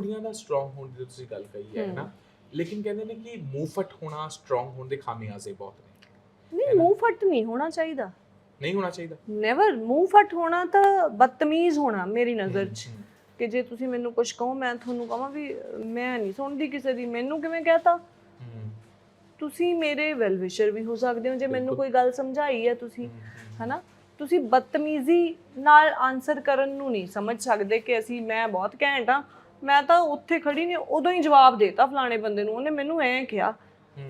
ਕੁੜੀਆਂ ਦਾ ਸਟਰੋਂਗ ਹੋਣ ਦੀ ਤੁਸੀਂ ਗੱਲ ਕਹੀ ਹੈ ਨਾ? ਲੇਕਿਨ ਕਹਿੰਦੇ ਨੇ ਕਿ ਮੂੰਹ ਫਟ ਹੋਣਾ ਸਟਰੋਂਗ ਹੋਣ ਦੇ ਖਾਮਿਆਜ਼ੇ ਬਹੁਤ ਨੇ ਨਹੀਂ ਮੂੰਹ ਫਟ ਨਹੀਂ ਹੋਣਾ ਚਾਹੀਦਾ। ਨਹੀਂ ਹੋਣਾ ਚਾਹੀਦਾ। ਨੈਵਰ ਮੂੰਹ ਫਟ ਹੋਣਾ ਤਾਂ ਬਦਤਮੀਜ਼ ਹੋਣਾ ਮੇਰੀ ਨਜ਼ਰ 'ਚ। ਕਿ ਜੇ ਤੁਸੀਂ ਮੈਨੂੰ ਕੁਝ ਕਹੋ ਮੈਂ ਤੁਹਾਨੂੰ ਕਹਾਂ ਵੀ ਮੈਂ ਨਹੀਂ ਸੁਣਦੀ ਕਿਸੇ ਦੀ। ਮੈਨੂੰ ਕਿਵੇਂ ਕਹਤਾ? ਤੁਸੀਂ ਮੇਰੇ ਵੈਲ ਵਿਸ਼ਰ ਵੀ ਹੋ ਸਕਦੇ ਹੋ ਜੇ ਮੈਨੂੰ ਕੋਈ ਗੱਲ ਸਮਝਾਈ ਹੈ ਤੁਸੀਂ ਹਨਾ? ਤੁਸੀਂ ਬਦਤਮੀਜ਼ੀ ਨਾਲ ਆਨਸਰ ਕਰਨ ਨੂੰ ਨਹੀਂ ਸਮਝ ਸਕਦੇ ਕਿ ਅਸੀਂ ਮੈਂ ਬਹੁਤ ਘੈਂਟ ਆ ਮੈਂ ਤਾਂ ਉੱਥੇ ਖੜੀ ਨੇ ਉਦੋਂ ਹੀ ਜਵਾਬ ਦੇਤਾ ਫਲਾਣੇ ਬੰਦੇ ਨੂੰ ਉਹਨੇ ਮੈਨੂੰ ਐਂ ਕਿਹਾ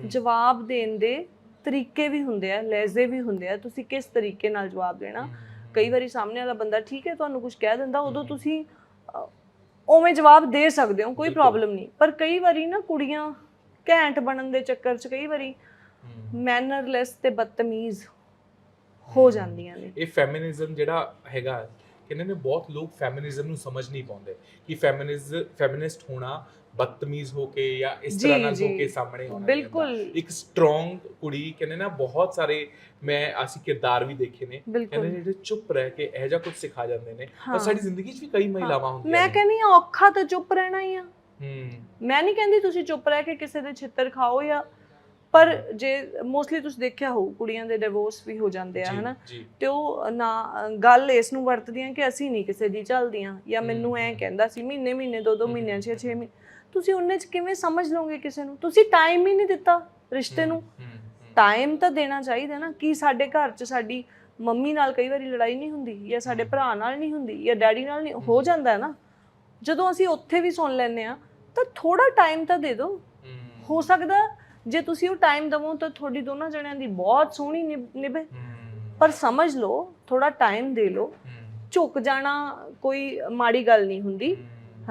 ਜਵਾਬ ਦੇਣ ਦੇ ਤਰੀਕੇ ਵੀ ਹੁੰਦੇ ਆ ਲਹਿਜ਼ੇ ਵੀ ਹੁੰਦੇ ਆ ਤੁਸੀਂ ਕਿਸ ਤਰੀਕੇ ਨਾਲ ਜਵਾਬ ਦੇਣਾ? ਕਈ ਵਾਰੀ ਸਾਹਮਣੇ ਵਾਲਾ ਬੰਦਾ ਠੀਕ ਹੈ ਤੁਹਾਨੂੰ ਕੁਝ ਕਹਿ ਦਿੰਦਾ ਉਦੋਂ ਤੁਸੀਂ ਉਵੇਂ ਜਵਾਬ ਦੇ ਸਕਦੇ ਹੋ ਕੋਈ ਪ੍ਰੋਬਲਮ ਨਹੀਂ। ਪਰ ਕਈ ਵਾਰੀ ਨਾ ਕੁੜੀਆਂ ਘੈਂਟ ਬਣਨ ਦੇ ਚੱਕਰ 'ਚ ਕਈ ਵਾਰੀ ਮੈਨਰਲੈਸ ਤੇ ਬਦਤਮੀਜ਼ ਹੋ ਜਾਂਦੀਆਂ ਨੇ। ਇਹ ਫੈਮਿਨਿਜ਼ਮ ਜਿਹੜਾ ਹੈਗਾ ਕਹਿੰਦੇ ਨੇ ਬਹੁਤ ਲੋਕ ਫੈਮਿਨਿਜ਼ਮ ਨੂੰ ਸਮਝ ਨਹੀਂ ਪਾਉਂਦੇ ਕਿ ਫੈਮਿਨਿਜ਼ ਫੈਮਿਨਿਸਟ ਹੋਣਾ ਬਦਤਮੀਜ਼ ਹੋ ਕੇ ਜਾਂ ਇਸ ਜੀ, ਤਰ੍ਹਾਂ ਨਾਲ ਹੋ ਜੀ। ਕੇ ਸਾਹਮਣੇ ਆਉਣਾ ਬਿਲਕੁਲ। ਇੱਕ ਸਟਰੋਂਗ ਕੁੜੀ ਕਹਿੰਦੇ ਨਾ ਬਹੁਤ ਸਾਰੇ ਮੈਂ ਅਸੀਂ ਕਿਰਦਾਰ ਵੀ ਦੇਖੇ ਨੇ। ਕਹਿੰਦੇ ਜਿਹੜੇ ਚੁੱਪ ਰਹਿ ਕੇ ਇਹੋ ਜਿਹਾ ਕੁਝ ਸਿਖਾ ਜਾਂਦੇ ਨੇ। ਪਰ ਸਾਡੀ ਜ਼ਿੰਦਗੀ 'ਚ ਵੀ ਕਈ ਮਹਿਲਾਵਾਂ ਹੁੰਦੀਆਂ ਮੈਂ ਨੇ। ਕਹਿੰਨੀ ਆ ਔਖਾ ਤਾਂ ਚੁੱਪ ਰਹਿਣਾ ਹੀ ਆ। ਹੂੰ। ਮੈਂ ਨਹੀਂ ਕਹਿੰਦੀ ਤੁਸੀਂ ਚੁੱਪ ਰਹਿ ਕੇ ਕਿਸੇ ਦੇ ਛਿੱਤਰ ਖਾਓ ਜਾਂ ਪਰ ਜੇ ਮੋਸਟਲੀ ਤੁਸੀਂ ਦੇਖਿਆ ਹੋਊ ਕੁੜੀਆਂ ਦੇ ਡਿਵੋਰਸ ਵੀ ਹੋ ਜਾਂਦੇ ਆ ਹਨਾ? ਤੇ ਉਹ ਨਾ ਗੱਲ ਇਸ ਨੂੰ ਵਰਤਦੀਆਂ ਕਿ ਅਸੀਂ ਨਹੀਂ ਕਿਸੇ ਦੀ ਚੱਲਦੀਆਂ ਜਾਂ ਮੈਨੂੰ ਐਂ ਕਹਿੰਦਾ ਸੀ ਮਹੀਨੇ ਮਹੀਨੇ ਦੋ ਦੋ ਮਹੀਨਿਆਂ ਛੇ ਛੇ ਮਹੀਨੇ। ਤੁਸੀਂ ਉਹਨੇ ਚ ਕਿਵੇਂ ਸਮਝ ਲਓਗੇ ਕਿਸੇ ਨੂੰ? ਤੁਸੀਂ ਟਾਈਮ ਹੀ ਨਹੀਂ ਦਿੱਤਾ ਰਿਸ਼ਤੇ ਨੂੰ। ਹੂੰ, ਹੂੰ, ਟਾਈਮ ਤਾਂ ਦੇਣਾ ਚਾਹੀਦਾ ਨਾ ਕੀ ਸਾਡੇ ਘਰ 'ਚ ਸਾਡੀ ਮੰਮੀ ਨਾਲ ਕਈ ਵਾਰੀ ਲੜਾਈ ਨਹੀਂ ਹੁੰਦੀ ਜਾਂ ਸਾਡੇ ਭਰਾ ਨਾਲ ਨਹੀਂ ਹੁੰਦੀ ਜਾਂ ਡੈਡੀ ਨਾਲ ਨਹੀਂ ਹੋ ਜਾਂਦਾ ਹੈ ਨਾ। ਜਦੋਂ ਅਸੀਂ ਉੱਥੇ ਵੀ ਸੁਣ ਲੈਂਦੇ ਆ ਤਾਂ ਥੋੜਾ ਟਾਈਮ ਤਾਂ ਦੇ ਦਿਓ। ਹੂੰ, ਹੋ ਸਕਦਾ ਜੇ ਤੁਸੀਂ ਉਹ ਟਾਈਮ ਦਵੋ ਤਾਂ ਤੁਹਾਡੀ ਦੋਨਾਂ ਜਣਿਆਂ ਦੀ ਬਹੁਤ ਸੋਹਣੀ ਨਿਭ- ਪਰ ਸਮਝ ਲਓ ਥੋੜਾ ਟਾਈਮ ਦੇ ਲਓ। ਝੁਕ ਜਾਣਾ ਕੋਈ ਮਾੜੀ ਗੱਲ ਨਹੀਂ ਹੁੰਦੀ।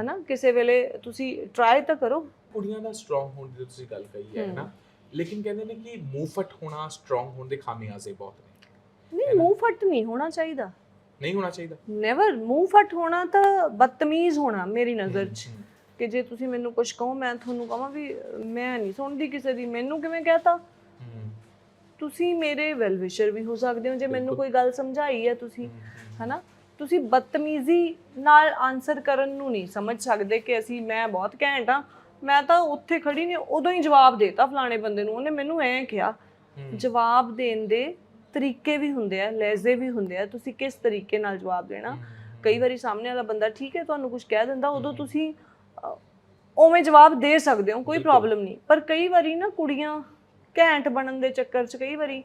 ਹਨਾ? ਕਿਸੇ ਵੇਲੇ ਤੁਸੀਂ ਟਰਾਈ ਤਾਂ ਕਰੋ। ਕੁੜੀਆਂ ਦਾ ਸਟਰੋਂਗ ਹੋਣ ਦੀ ਤੁਸੀਂ ਗੱਲ ਕਹੀ ਹੈ ਨਾ ਲੇਕਿਨ ਕਹਿੰਦੇ ਨੇ ਕਿ ਮੂੰਹ ਫਟ ਹੋਣਾ ਸਟਰੋਂਗ ਹੋਣ ਦੇ ਖਾਮਿਆਜ਼ੇ ਬਹੁਤ ਨੇ। ਨਹੀਂ ਮੂੰਹ ਫਟ ਨਹੀਂ ਹੋਣਾ ਚਾਹੀਦਾ। ਨਹੀਂ ਹੋਣਾ ਚਾਹੀਦਾ। ਨੈਵਰ ਮੂੰਹ ਫਟ ਹੋਣਾ ਤਾਂ ਬਦਤਮੀਜ਼ ਹੋਣਾ ਮੇਰੀ ਨਜ਼ਰ 'ਚ। ਹਮ, ਕਿ ਜੇ ਤੁਸੀਂ ਮੈਨੂੰ ਕੁਝ ਕਹੋ ਮੈਂ ਤੁਹਾਨੂੰ ਕਹਾਂ ਵੀ ਮੈਂ ਨਹੀਂ ਸੁਣਦੀ ਕਿਸੇ ਦੀ। ਮੈਨੂੰ ਕਿਵੇਂ ਕਹਤਾ? ਤੁਸੀਂ ਮੇਰੇ ਵੈਲ ਵਿਸ਼ਰ ਵੀ ਹੋ ਸਕਦੇ ਹੋ ਜੇ ਮੈਨੂੰ ਕੋਈ ਗੱਲ ਸਮਝਾਈ ਹੈ ਤੁਸੀਂ ਹਨਾ? ਤੁਸੀਂ ਬਦਤਮੀਜ਼ੀ ਨਾਲ ਆਨਸਰ ਕਰਨ ਨੂੰ ਨਹੀਂ ਸਮਝ ਸਕਦੇ ਕਿ ਅਸੀਂ ਮੈਂ ਬਹੁਤ ਘੈਂਟ ਆ ਮੈਂ ਤਾਂ ਉੱਥੇ ਖੜੀ ਨੇ ਉਦੋਂ ਹੀ ਜਵਾਬ ਦੇਤਾ ਫਲਾਣੇ ਬੰਦੇ ਨੂੰ। ਉਹਨੇ ਮੈਨੂੰ ਐਂ ਕਿਹਾ ਜਵਾਬ ਦੇਣ ਦੇ ਤਰੀਕੇ ਵੀ ਹੁੰਦੇ ਆ ਲਹਿਜ਼ੇ ਵੀ ਹੁੰਦੇ ਆ। ਤੁਸੀਂ ਕਿਸ ਤਰੀਕੇ ਨਾਲ ਜਵਾਬ ਦੇਣਾ? ਕਈ ਵਾਰੀ ਸਾਹਮਣੇ ਵਾਲਾ ਬੰਦਾ ਠੀਕ ਹੈ ਤੁਹਾਨੂੰ ਕੁਝ ਕਹਿ ਦਿੰਦਾ ਉਦੋਂ ਤੁਸੀਂ ਉਵੇਂ ਜਵਾਬ ਦੇ ਸਕਦੇ ਹੋ ਕੋਈ। ਪ੍ਰੋਬਲਮ ਨਹੀਂ। ਪਰ ਕਈ ਵਾਰੀ ਨਾ ਕੁੜੀਆਂ ਘੈਂਟ ਬਣਨ ਦੇ ਚੱਕਰ 'ਚ ਕਈ ਵਾਰੀ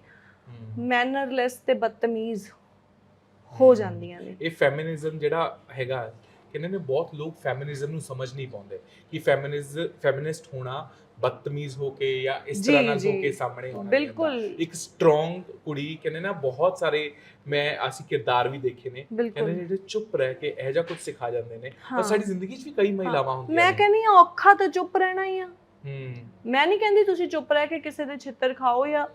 ਮੈਨਰਲੈਸ ਤੇ ਬਦਤਮੀਜ਼ ਹੋ ਜਾਂਦੀਆਂ ਨੇ। ਇਹ ਫੈਮਿਨਿਜ਼ਮ ਜਿਹੜਾ ਹੈਗਾ ਕਹਿੰਦੇ ਨੇ ਬਹੁਤ ਲੋਕ ਫੈਮਿਨਿਜ਼ਮ ਨੂੰ ਸਮਝ ਨਹੀਂ ਪਾਉਂਦੇ ਕਿ ਫੈਮਿਨਿਜ਼ ਫੈਮਿਨਿਸਟ ਹੋਣਾ ਬਦਤਮੀਜ਼ ਹੋ ਕੇ ਜਾਂ ਇਸ ਜੀ, ਤਰ੍ਹਾਂ ਨਾਲ ਹੋ ਜੀ। ਕੇ ਸਾਹਮਣੇ ਆਉਣਾ ਬਿਲਕੁਲ। ਇੱਕ ਸਟਰੋਂਗ ਕੁੜੀ ਕਹਿੰਦੇ ਨਾ ਬਹੁਤ ਸਾਰੇ ਮੈਂ ਅਸੀਂ ਕਿਰਦਾਰ ਵੀ ਦੇਖੇ ਨੇ। ਕਹਿੰਦੇ ਜਿਹੜੇ ਚੁੱਪ ਰਹਿ ਕੇ ਇਹੋ ਜਿਹਾ ਕੁਝ ਸਿਖਾ ਜਾਂਦੇ ਨੇ। ਪਰ ਸਾਡੀ ਜ਼ਿੰਦਗੀ 'ਚ ਵੀ ਕਈ ਮਹਿਲਾਵਾਂ ਹੁੰਦੀਆਂ ਮੈਂ ਨੇ। ਕਹਿੰਨੀ ਆ ਔਖਾ ਤਾਂ ਚੁੱਪ ਰਹਿਣਾ ਹੀ ਆ। ਹੂੰ। ਮੈਂ ਨਹੀਂ ਕਹਿੰਦੀ ਤੁਸੀਂ ਚੁੱਪ ਰਹਿ ਕੇ ਕਿਸੇ ਦੇ ਛਿੱਤਰ ਖਾਓ ਜਾਂ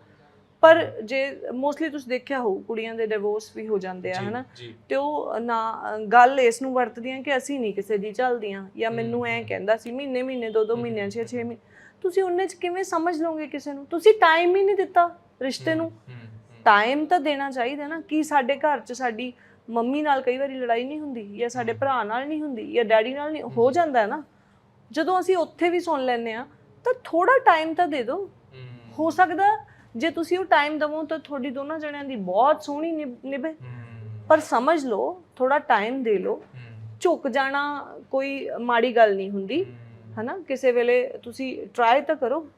ਪਰ ਜੇ ਮੋਸਟਲੀ ਤੁਸੀਂ ਦੇਖਿਆ ਹੋਊ ਕੁੜੀਆਂ ਦੇ ਡਿਵੋਰਸ ਵੀ ਹੋ ਜਾਂਦੇ ਆ ਹਨਾ? ਤੇ ਉਹ ਨਾ ਗੱਲ ਇਸ ਨੂੰ ਵਰਤਦੀਆਂ ਕਿ ਅਸੀਂ ਨਹੀਂ ਕਿਸੇ ਦੀ ਚੱਲਦੀਆਂ ਜਾਂ ਮੈਨੂੰ ਐਂ ਕਹਿੰਦਾ ਸੀ ਮਹੀਨੇ ਮਹੀਨੇ ਦੋ ਦੋ ਮਹੀਨਿਆਂ ਛੇ ਛੇ ਮਹੀਨੇ। ਤੁਸੀਂ ਉਹਨੇ ਚ ਕਿਵੇਂ ਸਮਝ ਲਓਗੇ ਕਿਸੇ ਨੂੰ? ਤੁਸੀਂ ਟਾਈਮ ਹੀ ਨਹੀਂ ਦਿੱਤਾ ਰਿਸ਼ਤੇ ਨੂੰ। ਹੂੰ, ਹੂੰ, ਟਾਈਮ ਤਾਂ ਦੇਣਾ ਚਾਹੀਦਾ ਨਾ ਕੀ ਸਾਡੇ ਘਰ 'ਚ ਸਾਡੀ ਮੰਮੀ ਨਾਲ ਕਈ ਵਾਰੀ ਲੜਾਈ ਨਹੀਂ ਹੁੰਦੀ ਜਾਂ ਸਾਡੇ ਭਰਾ ਨਾਲ ਨਹੀਂ ਹੁੰਦੀ ਜਾਂ ਡੈਡੀ ਨਾਲ ਨਹੀਂ ਹੋ ਜਾਂਦਾ ਹੈ ਨਾ। ਜਦੋਂ ਅਸੀਂ ਉੱਥੇ ਵੀ ਸੁਣ ਲੈਂਦੇ ਆ ਤਾਂ ਥੋੜਾ ਟਾਈਮ ਤਾਂ ਦੇ ਦਿਓ। ਹੂੰ, ਹੋ ਸਕਦਾ ਜੇ ਤੁਸੀਂ ਉਹ ਟਾਈਮ ਦਵੋ ਤਾਂ ਤੁਹਾਡੀ ਦੋਨਾਂ ਜਣਿਆਂ ਦੀ ਬਹੁਤ ਸੋਹਣੀ ਨਿਭ- ਨਿਭੇ। ਪਰ ਸਮਝ ਲਓ ਥੋੜਾ ਟਾਈਮ ਦੇ ਲਓ। ਝੁਕ ਜਾਣਾ ਕੋਈ ਮਾੜੀ ਗੱਲ ਨਹੀਂ ਹੁੰਦੀ। ਹਨਾ? ਕਿਸੇ ਵੇਲੇ ਤੁਸੀਂ ਟਰਾਈ ਤਾਂ ਕਰੋ।